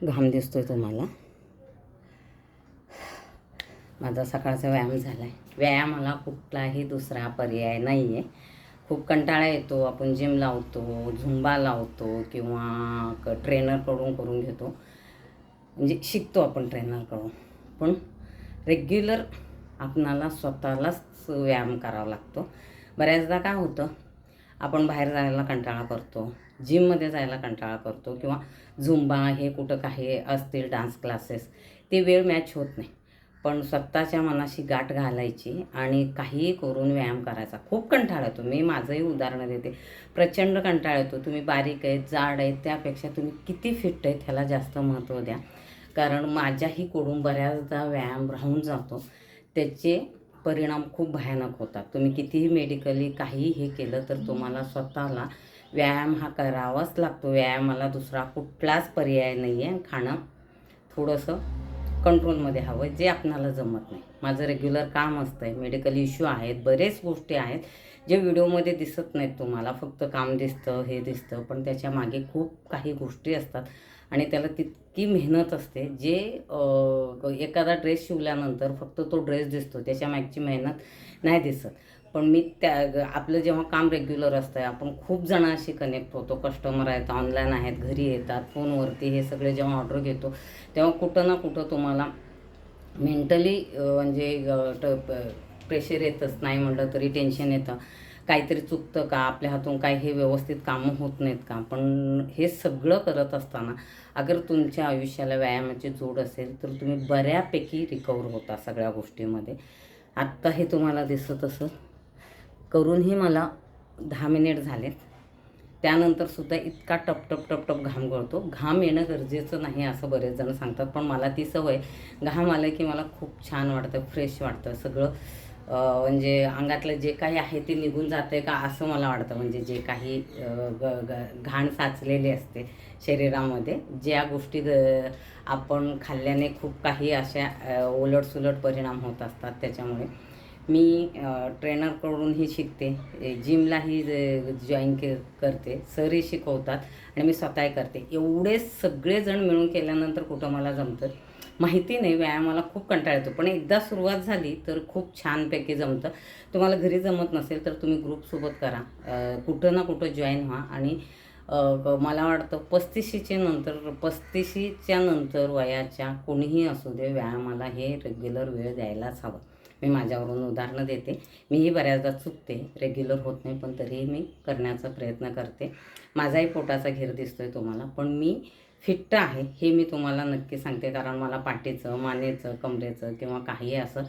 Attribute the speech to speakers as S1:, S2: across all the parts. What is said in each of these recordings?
S1: घाम दिसतोय तुम्हाला. माझा सकाळचा व्यायाम झाला आहे व्यायामाला कुठलाही दुसरा पर्याय नाही आहे खूप कंटाळा येतो. आपण जिम लावतो झुंबा लावतो किंवा क ट्रेनरकडून करून घेतो. म्हणजे शिकतो आपण ट्रेनरकडून पण रेग्युलर आपणाला स्वतःलाच व्यायाम करावा लागतो. बऱ्याचदा काय होतं आपण बाहेर जायला कंटाळा करतो. जिममध्ये जायला कंटाळा करतो किंवा झुंबा हे कुठं काही असतील डान्स क्लासेस ते वेळ मॅच होत नाही. पण स्वतःच्या मनाशी गाठ घालायची आणि काहीही करून व्यायाम करायचा. खूप कंटाळा येतो. मी माझंही उदाहरण देते. प्रचंड कंटाळा येतो. तुम्ही बारीक आहेत जाड आहेत त्यापेक्षा तुम्ही किती फिट आहेत ह्याला जास्त महत्त्व द्या. कारण माझ्याही कोडून बऱ्याचदा व्यायाम राहून जातो. त्याचे परिणाम खूप भयानक होतात. तुम्ही कितीही मेडिकली काही हे केलं तर तुम्हाला स्वतःला व्यायाम हा करावाच लागतो. व्यायामाला दुसरा कुठलाच पर्याय नाही आहे खाणं थोडंसं कंट्रोलमध्ये हवं. जे आपणाला जमत नाही. माझं रेग्युलर काम असतं आहे मेडिकल इश्यू आहेत. बरेच गोष्टी आहेत जे व्हिडिओमध्ये दिसत नाहीत तुम्हाला. फक्त काम दिसतं हे दिसतं. पण त्याच्यामागे खूप काही गोष्टी असतात. आणि त्याला तितकी मेहनत असते. जे एखादा ड्रेस शिवल्यानंतर फक्त तो ड्रेस दिसतो. त्याच्या मागची मेहनत नाही दिसत. पण मी त्या आपलं जेव्हा काम रेग्युलर असतं आहे आपण खूप जणांशी कनेक्ट होतो. कस्टमर आहेत ऑनलाईन आहेत घरी येतात फोनवरती हे सगळे जेव्हा ऑर्डर घेतो तेव्हा कुठं ना कुठं तुम्हाला मेंटली म्हणजे प्रेशर येतच नाही म्हटलं तरी टेन्शन येतं. काहीतरी चुकतं का? आपल्या हातून काही हे व्यवस्थित कामं होत नाहीत का? पण हे सगळं करत असताना अगर तुमच्या आयुष्याला व्यायामाची जोड असेल तर तुम्ही बऱ्यापैकी रिकवर होता सगळ्या गोष्टीमध्ये. आत्ता हे तुम्हाला दिसत असं करूनही मला दहा मिनिट झालेत. त्यानंतरसुद्धा इतका टप टप टप टप घाम गळतो. घाम येणं गरजेचं नाही असं बरेच जण सांगतात पण मला ती सवय घाम आलं की मला खूप छान वाटतं फ्रेश वाटतं. सगळं म्हणजे अंगातलं जे काही आहे ते निघून जातं का असं मला वाटतं. म्हणजे जे काही ग ग घाण साचलेली असते शरीरामध्ये ज्या गोष्टी आपण खाल्ल्याने खूप काही अशा ओलटसुलट उलटसुलट परिणाम होत असतात त्याच्यामुळे. मी ट्रेनरकडूनही शिकते. जिमलाही जॉईन के करते. सरही शिकवतात आणि मी स्वतःही करते. एवढे सगळेजण मिळून केल्यानंतर कुठं मला जमतं? माहिती नाही. व्यायामाला खूप कंटाळा येतो. पण एकदा सुरुवात झाली तर खूप छानपैकी जमतं. तुम्हाला घरी जमत नसेल तर तुम्ही ग्रुपसोबत करा. कुठं ना कुठं जॉईन व्हा आणि मला वाटतं पस्तीशीचे नंतर पस्तीशीच्या नंतर वयाच्या कोणीही असू दे व्यायामाला हे रेग्युलर वेळ द्यायलाच हवं. मी माझ्यावरून उदाहरणं देते. मीही बऱ्याचदा चुकते रेग्युलर होत नाही पण तरीही मी करण्याचा प्रयत्न करते. माझाही पोटाचा घेर दिसतो आहे तुम्हाला पण मी फिट्ट आहे हे मी तुम्हाला नक्की सांगते. कारण मला पाठीचं मानेचं कमरेचं किंवा काही असं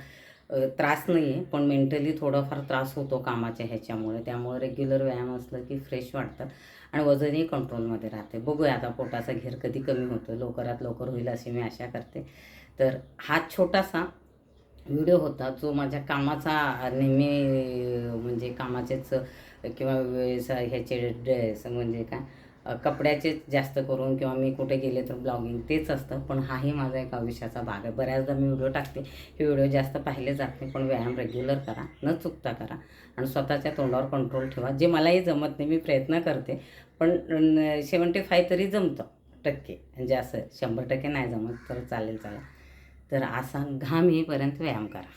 S1: त्रास नाही आहे पण मेंटली थोडाफार त्रास होतो कामाच्या ह्याच्यामुळे. त्यामुळे रेग्युलर व्यायाम असलं की फ्रेश वाटतं आणि वजनही कंट्रोलमध्ये राहते. बघूया आता पोटाचा घेर कधी कमी होतो लवकरात लवकर होईल अशी मी आशा करते. तर हा छोटासा व्हिडिओ होता जो माझ्या कामाचा नेहमी म्हणजे कामाचेच किंवा व्यवसाय ह्याचे म्हणजे काय कपड्याचेच जास्त करून किंवा मी कुठे गेले तर ब्लॉगिंग तेच असतं. पण हाही माझा एक आयुष्याचा भाग आहे. बऱ्याचदा मी व्हिडिओ टाकते. हे व्हिडिओ जास्त पाहिले जात नाही पण व्यायाम रेग्युलर करा. न चुकता करा. आणि स्वतःच्या तोंडावर कंट्रोल ठेवा. जे मलाही जमत नाही मी प्रयत्न करते. पण सेवन्टी फाय तरी जमतं टक्के. म्हणजे असं शंभर टक्के नाही जमत तर चालेल चला तर आसन घाम येईपर्यंत व्यायाम करा.